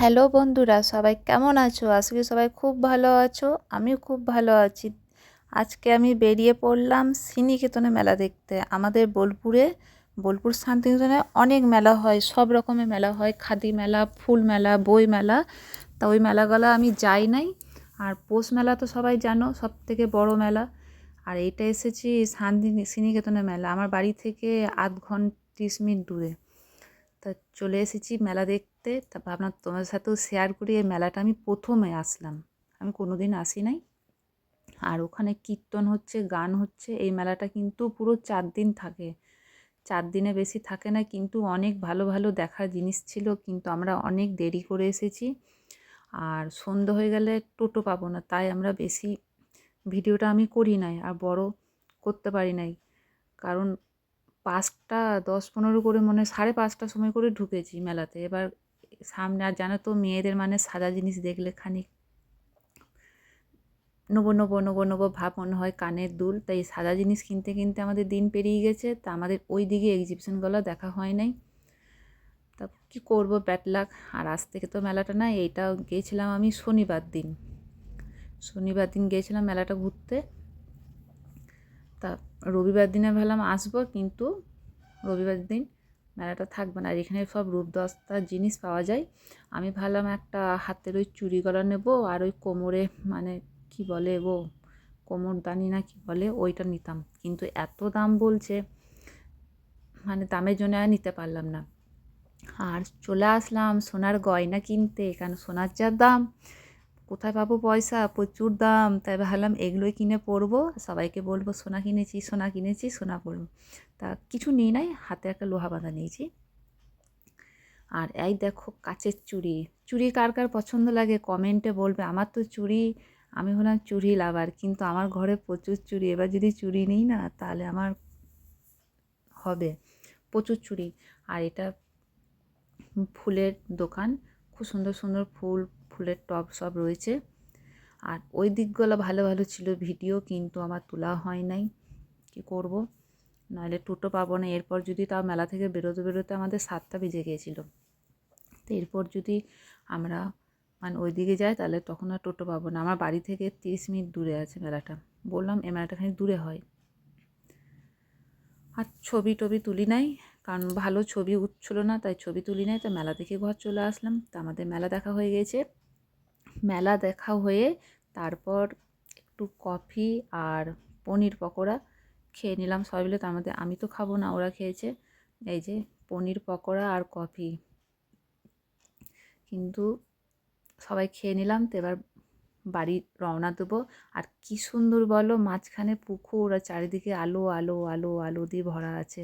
Hello বন্ধুরা, সবাই কেমন আছো? আজকে সবাই খুব ভালো আছো, আমিও খুব ভালো আছি। আজকে আমি বেরিয়ে পড়লাম শ্রীনিকেতনে মেলা দেখতে। আমাদের বোলপুরে, বোলপুর শান্তিনিকেতনে অনেক মেলা হয়, সব রকমের মেলা হয়। খাদি মেলা, ফুল মেলা, বই মেলা। তা ওই মেলাগুলো আমি যাই নাই। আর পৌষ মেলা তো সবাই জানো সব থেকে বড় মেলা। আর এইটা এসেছি শান্তি শ্রীনিকেতনের মেলা। আমার বাড়ি থেকে আধ ঘণ্টা, ত্রিশ মিনিট দূরে। তা চলে এসেছি মেলা দেখতে। তা ভাবলাম তোমাদের সাথেও শেয়ার করি, এই মেলাটা আমি প্রথমে আসলাম। আমি কোনো দিন আসি নাই। আর ওখানে কীর্তন হচ্ছে, গান হচ্ছে, এই মেলাটা কিন্তু পুরো চার দিন থাকে। চার দিনে বেশি থাকে না, কিন্তু অনেক ভালো ভালো দেখার জিনিস ছিল, কিন্তু আমরা অনেক দেরি করে এসেছি। আর সন্ধ্যে হয়ে গেলে টোটো পাবো না, তাই আমরা বেশি ভিডিওটা আমি করি নাই আর বড় করতে পারি নাই। কারণ পাঁচটা, দশ পনেরো করে মনে সাড়ে পাঁচটার সময় করে ঢুকেছি মেলাতে। এবার সামনে আর জানো তো, মেয়েদের মানে সাদা জিনিস দেখলে খানিক নেব নেব নেব নেব ভাব মনে হয় কানের দুল। তাই সাদা জিনিস কিনতে কিনতে আমাদের দিন পেরিয়ে গেছে। তা আমাদের ওই দিকে এক্সিবিশনগুলো দেখা হয় নাই। তা কী করব ব্যাট লাক আর আজ থেকে তো মেলাটা না এইটা গিয়েছিলাম আমি শনিবার দিন। শনিবার দিন গিয়েছিলাম মেলাটা ঘুরতে। তা রবিবার দিনে ভাবলাম আসব, কিন্তু রবিবার দিন মেলাটা থাকবে না। আর এখানে সব রূপদস্তার জিনিস পাওয়া যায়। আমি ভাবলাম একটা হাতের ওই চুড়ি গলা নেব আর ওই কোমরে মানে কি বলে গো কোমরদানি না কি বলে ওইটা নিতাম। কিন্তু এত দাম বলছে মানে দামের জন্য আর নিতে পারলাম না। আর চলে আসলাম সোনার গয়না কিনতে কারণ সোনার যা দাম কোথায় পাবো পয়সা? প্রচুর দাম। তাই ভাবলাম এগুলোই কিনে পরবো। সবাইকে বলব, সোনা কিনেছি সোনা কিনেছি, সোনা পরবো। তা কিছু নিই নাই, হাতে একটা লোহা বাঁধা নিয়েছি। আর এই দেখো কাচের চুড়ি। চুড়ি কার কার পছন্দ লাগে কমেন্টে বলবে। আমার তো চুড়ি, আমি হলাম চুড়ি লাভার, কিন্তু আমার ঘরে প্রচুর চুড়ি। এবার যদি চুড়ি নিই না, তাহলে আমার হবে প্রচুর চুড়ি। আর এটা ফুলের দোকান। খুব সুন্দর সুন্দর ফুল ফুলের টব সব রয়েছে। আর ওই দিকগুলো ভালো ভালো ছিল ভিডিও, কিন্তু আমার তোলা হয় নাই। কী করব? নাহলে টোটো পাবো না। এরপর যদি তাও মেলা থেকে বেরোতে বেরোতে আমাদের সাতটা বেজে গিয়েছিল। তো এরপর যদি আমরা মানে ওই দিকে যাই, তাহলে তখন আর টোটো পাবো না। আমার বাড়ি থেকে তিরিশ মিনিট দূরে আছে মেলাটা। বললাম, এ মেলাটা খানিক দূরে হয়। আর ছবি টবি তুলি নাই, কারণ ভালো ছবি উঠছিল না, তাই ছবি তুলি নাই। তো মেলা থেকে ঘর চলে আসলাম। তা আমাদের মেলা দেখা হয়ে গেছে মেলা দেখা হয়ে তারপর একটু কফি আর পনির পকোড়া খেয়ে নিলাম। সবাই মিলে তার মধ্যে আমি তো খাব না। ওরা খেয়েছে। এই যে পনির পকোড়া আর কফি। কিন্তু সবাই খেয়ে নিলাম। তো এবার বাড়ি রওনা দেবো। আর কি সুন্দর বলো, মাঝখানে পুকুর আর চারিদিকে আলো আলো আলো আলো দিয়ে ভরা আছে।